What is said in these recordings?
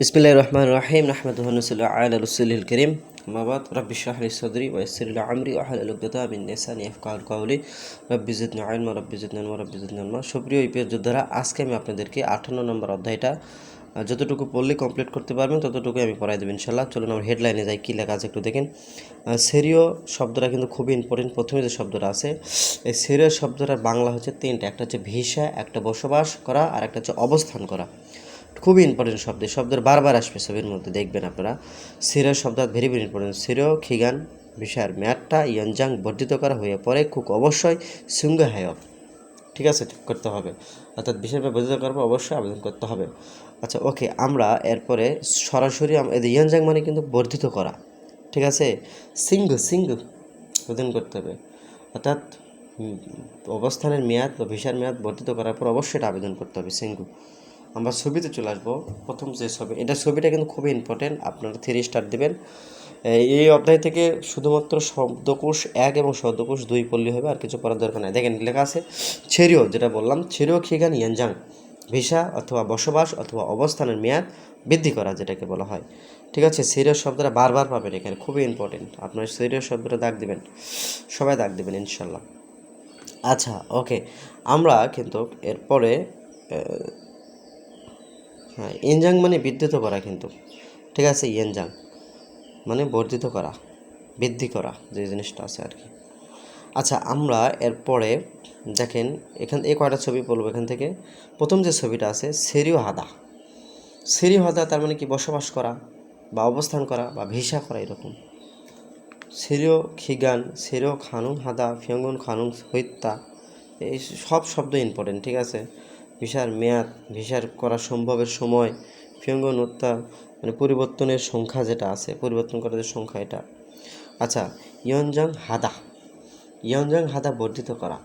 বিসমিল্লাহির রহমানির রহিম নুসাল্লি আলা রাসূলিল কারীম। আম্মা বাদ, রাব্বি লি সাদরি ওয়া ইয়াসসির লি আমরি ওয়া হালাল উকদাতা মিন লিসানি ইয়াফকাহু কাওলি। রাব্বি জিদনি ইলমা রাব্বি জিদনি ইলমা রাব্বি জিদনি ইলমা সুপ্রিয় ইপিএস যোদ্ধারা, আজকে আমি আপনাদেরকে আটান্ন নম্বর অধ্যায়টা যতটুকু পড়লে কমপ্লিট করতে পারবেন ততটুকু আমি পড়াই দেবো ইনশাল্লাহ চলুন আমার হেডলাইনে যাই, কী লেখা আছে একটু দেখেন। সেরিও শব্দটা কিন্তু খুবই ইম্পর্টেন্ট প্রথমে যে শব্দটা আছে, এই সেরিও শব্দটার বাংলা হচ্ছে তিনটা, একটা হচ্ছে ভিসা, একটা বসবাস করা, আর একটা হচ্ছে অবস্থান করা। খুবই ইম্পর্টেন্ট শব্দ। এই শব্দের বারবার আসবে ছবির মধ্যে, দেখবেন আপনারা। সিরো শব্দ ভেরি ভেরি ইম্পর্টেন্ট সিরো, খিগান বিষয়ের ম্যাটটা ইয়ঞ্জাং বর্ধিত করা হয়ে পরে খুব অবশ্যই সুঙ্গ হায়ক ঠিক আছে? করতে হবে। অর্থাৎ বিষয় বর্ধিত করার পর অবশ্যই আবেদন করতে হবে। আচ্ছা ওকে আমরা এরপরে সরাসরি ইয়নজাং মানে কিন্তু বর্ধিত করা। ঠিক আছে? সিঙ্গ সিঙ্গ আবেদন করতে হবে। অর্থাৎ অবস্থানের মেয়াদ বা ভিসার মেয়াদ বর্ধিত করার পর অবশ্যই এটা আবেদন করতে হবে, সিঙ্গু। আমরা ছবিতে চলে আসব। প্রথম যে ছবি, এটা ছবিটা কিন্তু খুবই ইম্পর্টেন্ট আপনারা থ্রি স্টার দেবেন। এই- অধ্যায় থেকে শুধুমাত্র শব্দকোষ এক এবং শব্দকোষ দুই পড়লে হবে, আর কিছু পড়ার দরকার নাই। দেখেন, লেখা আছে ছেরিও যেটা বললাম ছেরিও খিগান ইয়ানজাং ভিসা অথবা বসবাস অথবা অবস্থানের মেয়াদ বৃদ্ধি করা যেটাকে বলা হয়। ঠিক আছে সিরিয়াস শব্দটা বারবার পাবেন এখানে, খুবই ইম্পর্টেন্ট আপনার সিরিয়াস শব্দটা দাগ দেবেন, সবাই দাগ দেবেন ইনশাল্লাহ আচ্ছা ওকে আমরা কিন্তু এরপরে হ্যাঁ ইনজাং মানে বিদ্যুৎ করা কিন্তু। ঠিক আছে, ইয়েনজাং। মানে বর্ধিত করা, বৃদ্ধি করা যে জিনিসটা আছে আর কি। আচ্ছা আমরা এরপরে দেখেন, এখান এই কয়টা ছবি বলব এখান থেকে। প্রথম যে ছবিটা আছে সেরিও হাদা সেরিও হাদা তার মানে কি বসবাস করা বা অবস্থান করা বা ভিসা করা এরকম। সেরিও খিগান, সেরিও খানুন হাদা ফিয়ঙ্গন খানুন হত্যা এই সব শব্দ ইম্পর্টেন্ট ঠিক আছে? ভিসার মেয়াদ, ভিসার করা সম্ভবের সময় ফিয়ঙ্গন হত্যা মানে পরিবর্তনের সংখ্যা যেটা আছে, পরিবর্তন করার সংখ্যা এটা। আচ্ছা ইয়নজাং হাদা। ইয়নজাং হাদা বর্ধিত করা।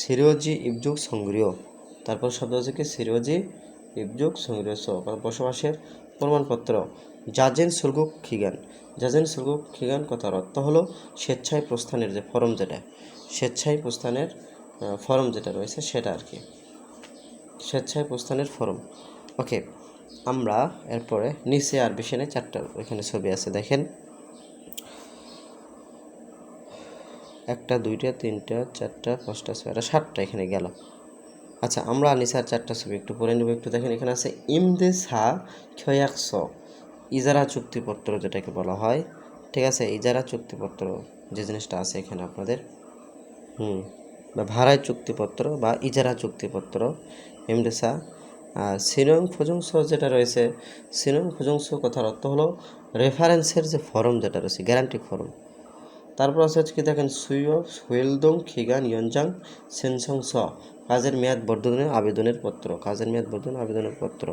সিরিওজি ইবজুক সংগ্রহ তারপর শব্দ হচ্ছে কি? সিরিওজি ইবজুক সংগ্রহ বসবাসের প্রমাণপত্র। জাজেন সুলগুক খিগান। জাজেন সুলগুক খিগান কথার অর্থ হলো স্বেচ্ছায় প্রস্থানের যে ফরম যেটা। স্বেচ্ছায় প্রস্থানের ফরম যেটা রয়েছে সেটা আর কি। স্বেচ্ছায় প্রস্থানের ফরম ওকে আমরা এরপরে নিচে আর বেশি চারটা এখানে ছবি আছে, দেখেন। একটা, দুইটা, তিনটা, চারটা, পাঁচটা, ছয়টা, সাতটা এখানে গেল। আচ্ছা আমরা নিচে আর চারটা ছবি একটু পরে নেব, একটু দেখেন, এখানে আছে ইমদে সা ক্ষয়াকস ইজারা চুক্তিপত্র যেটাকে বলা হয়। ঠিক আছে, ইজারা চুক্তিপত্র যে জিনিসটা আছে এখানে আপনাদের। হুম, বা ভাড়ায় চুক্তিপত্র বা ইজারা চুক্তিপত্র এমডেসা আর সিনং ফুজংস যেটা রয়েছে সিনং ফুজংস কথার অর্থ হলো রেফারেন্সের যে ফর্ম যেটা রয়েছে গ্যারান্টি ফর্ম তারপর আছে হচ্ছে কি, দেখেন সুইও সুয়েলদং, খিগান, ইয়নজাং, সেনসং স কাজের মেয়াদ বর্ধনের আবেদনের পত্র, কাজের মেয়াদ বর্ধন আবেদনের পত্র।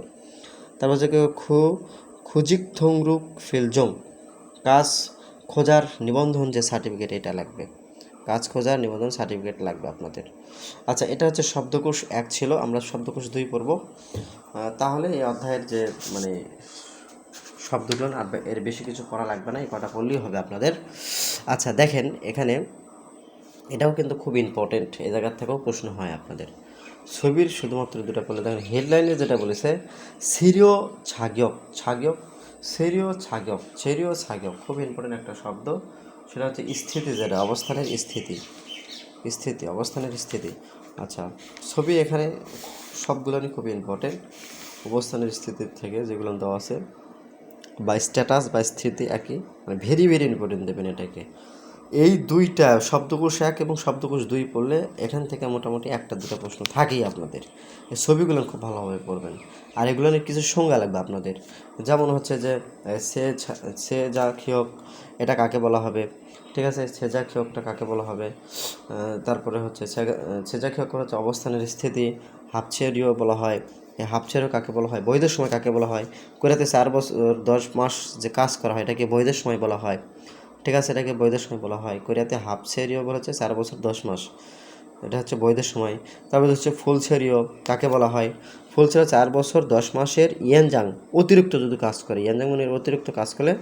তারপর হচ্ছে খু খুজিক থংরুক ফিলজং, কাজ খোঁজার নিবন্ধন যে সার্টিফিকেট এটা লাগবে। কাজ খোঁজার নিবন্ধন সার্টিফিকেট লাগবে আপনাদের। আচ্ছা এটা হচ্ছে শব্দকোষ এক ছিল, আমরা শব্দকোষ দুই পড়ব। তাহলে এই অধ্যায়ের যে মানে শব্দগুলো আর এর বেশি কিছু পড়া লাগবে না, এই কটা পড়লেই হবে আপনাদের। আচ্ছা দেখেন, এখানে এটাও কিন্তু খুব ইম্পর্টেন্ট এই জায়গার থেকেও প্রশ্ন হয় আপনাদের। ছবির শুধুমাত্র দুটো পড়লে দেখেন হেডলাইনে যেটা বলেছে, সিরিয় ছাগিয়ক ছাগিয়ক সেরিও ছাগব সেরিও ছাগব খুব ইম্পর্টেন্ট একটা শব্দ। সেটা হচ্ছে স্থিতি যেটা, অবস্থানের স্থিতি। স্থিতি, অবস্থানের স্থিতি। আচ্ছা ছবি এখানে সবগুলোরই খুব ইম্পর্টেন্ট অবস্থানের স্থিতির থেকে যেগুলো দেওয়া আছে, বা স্ট্যাটাস বা স্থিতি একই মানে ভেরি ভেরি ইম্পর্টেন্ট দেবেন এটাকে। এই দুইটা, শব্দকোষ এক এবং শব্দকোষ দুই পড়লে এখান থেকে মোটামুটি একটা, দুটো প্রশ্ন থাকেই আপনাদের। ছবিগুলো খুব ভালোভাবে পড়বেন। আর এগুলো নিয়ে কিছু সংজ্ঞা লাগবে আপনাদের। যেমন হচ্ছে যে সে সে যা ক্ষিয়ক, এটা কাকে বলা হবে? ঠিক আছে সেজা ক্ষিয়কটা কাকে বলা হবে? তারপরে হচ্ছে সেজা ক্ষিয়ক হচ্ছে অবস্থানের স্থিতি হাফছেরিও বলা হয়। এই হাফছেরিও কাকে বলা হয়? বৈধের সময় কাকে বলা হয়? কোরাতে চার বছর দশ মাস যে কাজ করা হয়, এটাকে বৈধের সময় বলা হয়। ঠিক আছে, এটাকে বৈধের সময় বলা হয়। কোরিয়াতে হাফ সেরিও বলা হচ্ছে চার বছর দশ মাস। এটা হচ্ছে বৈধের সময়। তারপরে হচ্ছে ফুল সেরিও কাকে বলা হয়? ফুল সেরিও চার বছর দশ মাসের ইয়ানজাং অতিরিক্ত যদি কাজ করে, ইয়ানজাং মানে অতিরিক্ত কাজ করলে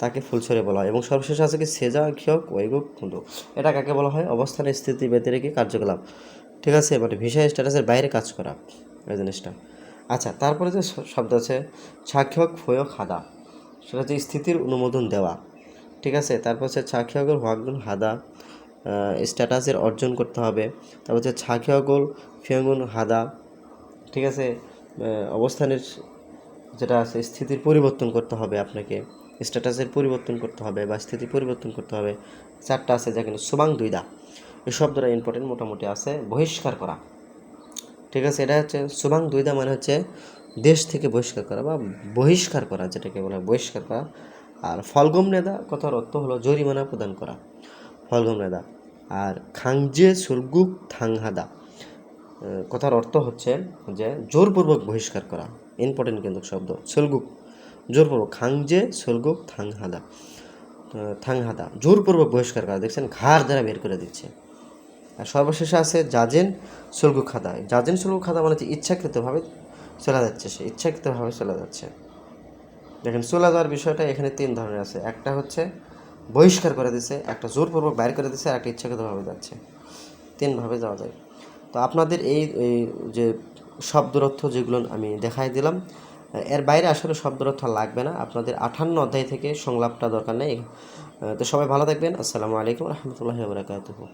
তাকে ফুল সেরি বলা হয়। এবং সর্বশেষ আছে কি, সেজা ক্ষিয়ক ওয়েগুক খুঁদু এটা কাকে বলা হয়? অবস্থানের স্থিতি, ব্যতিরেকে, কার্যকলাপ। ঠিক আছে মানে ভিসা স্ট্যাটাসের বাইরে কাজ করা এই জিনিসটা। আচ্ছা তারপরে যে শব্দ আছে ছাক্ষক ফয়ক, হাদা। সেটা হচ্ছে স্থিতির অনুমোদন দেওয়া। ঠিক আছে? তারপর হচ্ছে ছাক্ষকল হওয়াগুল হাদা স্ট্যাটাসের অর্জন করতে হবে। তারপর হচ্ছে ছাক্ষকল ফিয়গুন হাদা, ঠিক আছে? অবস্থানের যেটা আছে, স্থিতির পরিবর্তন করতে হবে আপনাকে। স্ট্যাটাসের পরিবর্তন করতে হবে বা স্থিতি পরিবর্তন করতে হবে। চারটা আছে যা কিন্তু সুবাং দুইদা। এই শব্দটা ইম্পর্টেন্ট মোটামুটি আছে, বহিষ্কার করা। ঠিক আছে? এটা হচ্ছে সুবাং দুইদা মানে হচ্ছে দেশ থেকে বহিষ্কার করা বা বহিষ্কার করা যেটাকে বলা হয় বহিষ্কার করা। আর ফলগম নেদা কথার অর্থ হলো জরিমানা প্রদান করা। ফলগম নেদা আর খাংজে সুরগুক থাংহাদা। কথার অর্থ হচ্ছে যে জোরপূর্বক বহিষ্কার করা। ইম্পর্টেন্ট কিন্তু শব্দ। সুলগুক জোরপূর্বক। খাংজে সুলগুক থাংহাদা। থাংহাদা। জোরপূর্বক বহিষ্কার করা। দেখছেন, ঘাড় দ্বারা বের করে দিচ্ছে। আর সর্বশেষে আছে জাজেন সুলগু খাদা। জাজেন সুলগু খাদা মানে হচ্ছে ইচ্ছাকৃতভাবে চলে যাচ্ছে সে। ইচ্ছাকৃতভাবে চলে যাচ্ছে। দেখেন, চলে যাওয়ার বিষয়টা এখানে তিন ধরনের আছে। একটা হচ্ছে বহিষ্কার করে দিছে, একটা জোরপূর্বক বাইর করে দিছে, আর একটা ইচ্ছাকৃতভাবে যাচ্ছে। তিনভাবে যাওয়া যায়। তো আপনাদের এই যে শব্দের অর্থ যেগুলো আমি দেখাই দিলাম, এর বাইরে আসলে শব্দের অর্থ লাগবে না। আপনাদের আঠান্ন অধ্যায় থেকে সংলাপটা দরকার নেই। তো সবাই ভালো থাকবেন। আসসালামু আলাইকুম রহমতুল্লাহ বরাকাতুহু।